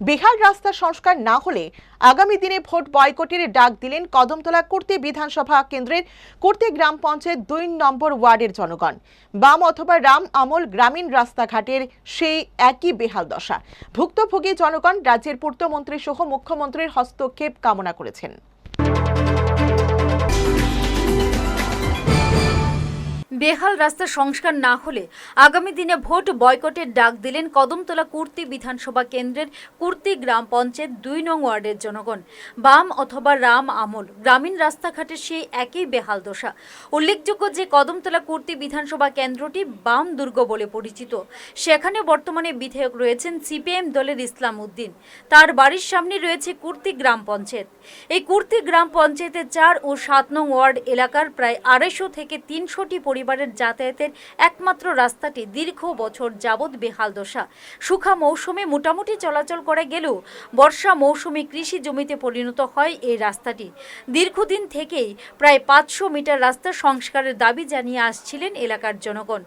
বিহার রাস্তা সংস্কার না হলে আগামী দিনে ভোট বয়কটের ডাক দিলেন কদমতলা কুর্তি বিধানসভা কেন্দ্রের কুর্তি গ্রাম পঞ্চায়েত দুই নম্বর ওয়ার্ডের জনগণ। বাম অথবা রাম আমল গ্রামীণ রাস্তাঘাটের সেই একই বেহাল দশা। ভুক্তভোগী জনগণ, রাজ্যের পূর্তমন্ত্রী সহ মুখ্যমন্ত্রীর হস্তক্ষেপ কামনা করেছেন। বেহাল রাস্তা সংস্কার না হলে আগামী দিনে ভোট বয়কটের ডাক দিলেন কদমতলা কুর্তি বিধানসভা কেন্দ্রের কুর্তি গ্রাম পঞ্চায়েত দুই নং ওয়ার্ডের জনগণ। বাম অথবা রাম আমল, গ্রামীণ রাস্তাঘাটের সেই একই বেহাল দশা। উল্লেখযোগ্য যে কদমতলা কুর্তি বিধানসভা কেন্দ্রটি বাম দুর্গ বলে পরিচিত। সেখানে বর্তমানে বিধায়ক রয়েছেন সিপিএম দলের ইসলাম উদ্দিন। তার বাড়ির সামনে রয়েছে কুর্তি গ্রাম পঞ্চায়েত। এই কুর্তি গ্রাম পঞ্চায়েতের চার ও সাত নং ওয়ার্ড এলাকার প্রায় আড়াইশো থেকে তিনশোটি পরিবারের যাতায়াতের একমাত্র রাস্তাটি দীর্ঘ বছর যাবৎ বেহাল দশা। সুখা মৌসুমে মোটামুটি চলাচল করে গেলেও বর্ষা মৌসুমে কৃষি জমিতে পরিণত হয় এই রাস্তাটি। দীর্ঘদিন থেকেই প্রায় পাঁচশো মিটার রাস্তা সংস্কারের দাবি জানিয়ে আসছিলেন এলাকার জনগণ।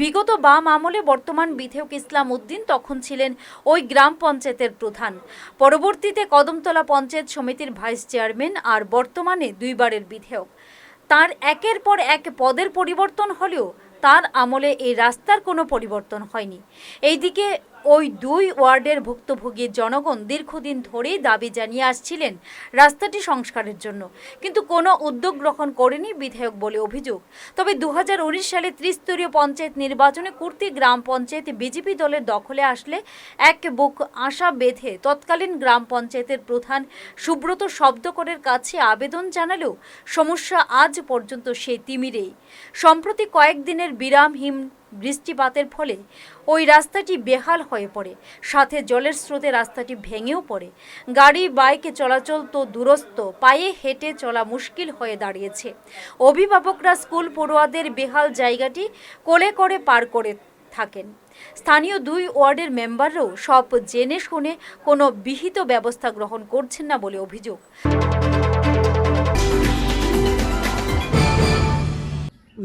বিগত বাম আমলে বর্তমান বিধেয়ক ইসলাম উদ্দিন তখন ছিলেন ওই গ্রাম পঞ্চায়েতের প্রধান। পরবর্তীতে কদমতলা পঞ্চায়েত সমিতির ভাইস চেয়ারম্যান আর বর্তমানে দুইবারের বিধায়ক। তার একের পর এক পদের পরিবর্তন হলেও তার আমলে এই রাস্তার কোনো পরিবর্তন হয়নি। এইদিকে ওই দুই ওয়ার্ডের ভুক্তভোগী জনগণ দীর্ঘদিন ধরেই দাবি জানিয়ে আসছিলেন রাস্তাটি সংস্কারের জন্য। কিন্তু কোনো উদ্যোগ গ্রহণ করেনি বিধায়ক বলে অভিযোগ। তবে দু হাজার উনিশ সালে ত্রিস্তরীয় পঞ্চায়েত নির্বাচনে কুর্তি গ্রাম পঞ্চায়েত বিজেপি দলের দখলে আসলে এক বুক আশা বেঁধে তৎকালীন গ্রাম পঞ্চায়েতের প্রধান সুব্রত শব্দকরের কাছে আবেদন জানালেও সমস্যা আজ পর্যন্ত সেই তিমিরেই। সম্প্রতি কয়েকদিনের বিরামহীন বৃষ্টিপাতের ফলে ওই রাস্তাটি বেহাল হয়ে পড়ে। সাথে জলের স্রোতে রাস্তাটি ভেঙেও পড়ে। গাড়ি, বাইকে চলাচল তো দূরস্থ পায়ে হেঁটে চলা মুশকিল হয়ে দাঁড়িয়েছে। অভিভাবকরা স্কুল পড়ুয়াদের বেহাল জায়গাটি কোলে করে পার করে থাকেন। স্থানীয় দুই ওয়ার্ডের মেম্বাররাও সব জেনে শুনে কোনো বিহিত ব্যবস্থা গ্রহণ করছেন না বলে অভিযোগ।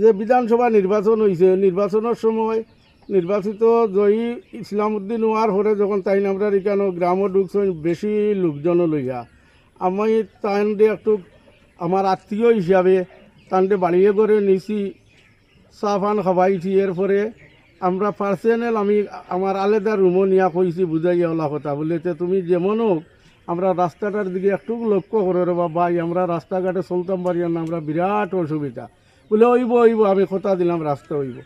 যে বিধানসভা নির্বাচন হয়েছে নির্বাচনের সময় নির্বাচিত জয়ী ইসলাম উদ্দিন হওয়ার পরে যখন তাই আমরা এখানে গ্রামও ঢুকছেন বেশি লোকজন লইয়া। আমি তাই একটু আমার আত্মীয় হিসাবে তান্ডে বাড়িয়ে করে নিছি, চা ফান খাবাইছি এরপরে আমরা পার্সোনাল আমি আমার আলাদা রুমও নিয়া কইছি, বুঝাইয়া ওলা কথা। বলেছে তুমি যেমন হোক আমরা রাস্তাটার দিকে একটু লক্ষ্য করে রে ভাই আমরা রাস্তাঘাটে চলতাম পারি না, আমরা বিরাট অসুবিধা। বলে ওইব ওইব আমি কথা দিলাম, রাস্তা হইব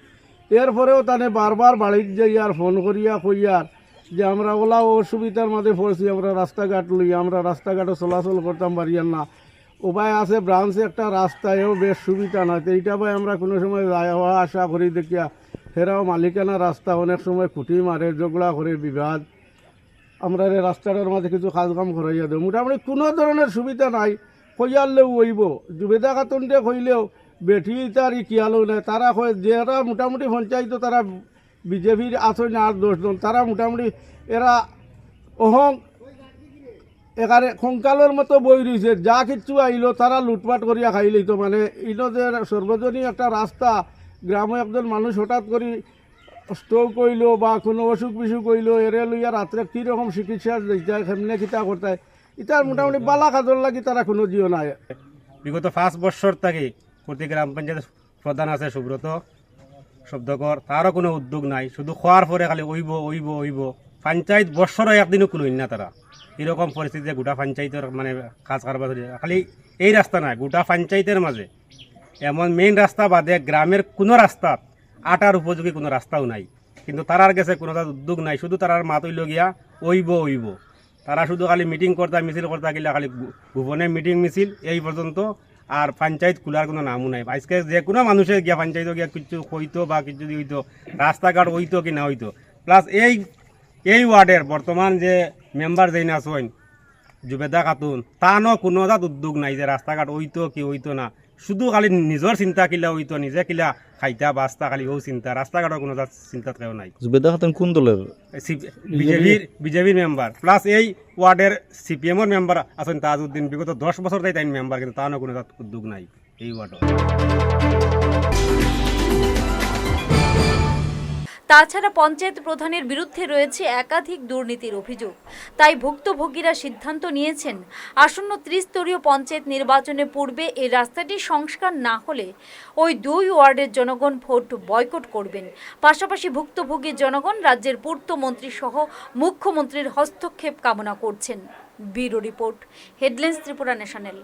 এরপরেও তানে বারবার বাড়ির যাই আর ফোন করিয়া কইয়ার যে, আমরা ওলা অসুবিধার মাঝে পড়ছি, আমরা রাস্তাঘাট লই, আমরা রাস্তাঘাটে চলাচল করতাম পারি না। উপায় আছে, ব্রাঞ্চে একটা রাস্তায়ও বেশ সুবিধা নয় এইটা ভাই আমরা কোনো সময় যাওয়া আসা করি দেখিয়া ফেরাও মালিকানা রাস্তা, অনেক সময় খুঁটি মারে ঝগড়া করে, বিবাদ। আমরা রাস্তাটার মাঝে কিছু কাজ কাম করাইয়া দেবো। মোটামুটি কোনো ধরনের সুবিধা নাই। কইয়ালেও ওইব জুবেদা খাতুনটে কইলেও বেঠি তার কিয়ালো নাই? তারা যারা মোটামুটি পঞ্চায়েত, তারা বিজেপির আছে না আর দশজন তারা মোটামুটি এরা অহং এখানে খংকালের মতো বই রয়েছে যা কিচ্ছু আইলো, তারা লুটপাট করিয়া খাই লইত মানে। ইনো যে সর্বজনীন একটা রাস্তা, গ্রামে একজন মানুষ হঠাৎ করে স্ট্রোক কইলো বা কোনো অসুখ বিসুখ কইলো এরে লইয়া রাত্রে কীরকম চিকিৎসা দিতে কেমনে কিতা করতে ইতার মোটামুটি বালা কাজর লাগি তারা কোনো জিও নাই। বিগত পাঁচ বছর থেকে প্রতি গ্রাম পঞ্চায়েত প্রধান আছে সুব্রত শব্দকর। তারও কোনো উদ্যোগ নাই। শুধু খোয়ার পরে খালি ওইব ওইব ওইব। পঞ্চায়েত বছরও একদিনও কোনো না তারা এরকম পরিস্থিতিতে গোটা পঞ্চায়েতের মানে কাজ কারবার খালি এই রাস্তা নাই, গোটা পঞ্চায়েতের মাঝে এমন মেইন রাস্তা বাদে গ্রামের কোনো রাস্তাত আটার উপযোগী কোনো রাস্তাও নাই। কিন্তু তারার কাছে কোনো তার উদ্যোগ নাই। শুধু তারার মাত গিয়া ওইব ওইব। তারা শুধু খালি মিটিং করতা মিছিল করতা গেলে খালি গোপনে মিটিং মিছিল। এই পর্যন্ত আর পঞ্চায়েত খোলার কোনো নামও নাই। আজকে যে কোনো মানুষের গিয়া পঞ্চায়েত গিয়া কিছু হইতো বা কিছু যদি হইতো, রাস্তাঘাট হইতো কি না হইতো। প্লাস এই এই ওয়ার্ডের বর্তমান যে মেম্বার যেই না জুবেদা খাতুন তানো কোনো উদ্যোগ নাই যে রাস্তাঘাট হইতো কি হইতো না। শুধু খালি নিজের চিন্তা কিলা হইতো নিজে কিলা খাইতা বাস্তা খালি ও চিন্তা। রাস্তাঘাটৰ কোনো তাত চিন্তাত কেউ নাই। জুবেদা খাতুন কোন দলের বিজেপির বিজেপির মেম্বার প্লাস এই ওয়ার্ডের সিপিএমর মেম্বার আছেন তাজউদ্দিন। বিগত দশ বছর তাই তাই মেম্বার কিন্তু তানো কোনো তাত উদ্যোগ নাই এই ওয়ার্ডত তাছাড়া পঞ্চায়েত প্রধানের বিরুদ্ধে রয়েছে একাধিক দুর্নীতির অভিযোগ। তাই ভুক্তভোগীরা সিদ্ধান্ত নিয়েছেন, আসন্ন ত্রিস্তরীয় পঞ্চায়েত নির্বাচনের পূর্বে এই রাস্তাটি সংস্কার না হলে ওই দুই ওয়ার্ডের জনগণ ভোট বয়কট করবেন। পাশাপাশি ভুক্তভোগী জনগণ, রাজ্যের পূর্তমন্ত্রী সহ মুখ্যমন্ত্রীর হস্তক্ষেপ কামনা করছেন। Bureau report, headlines Tripura national.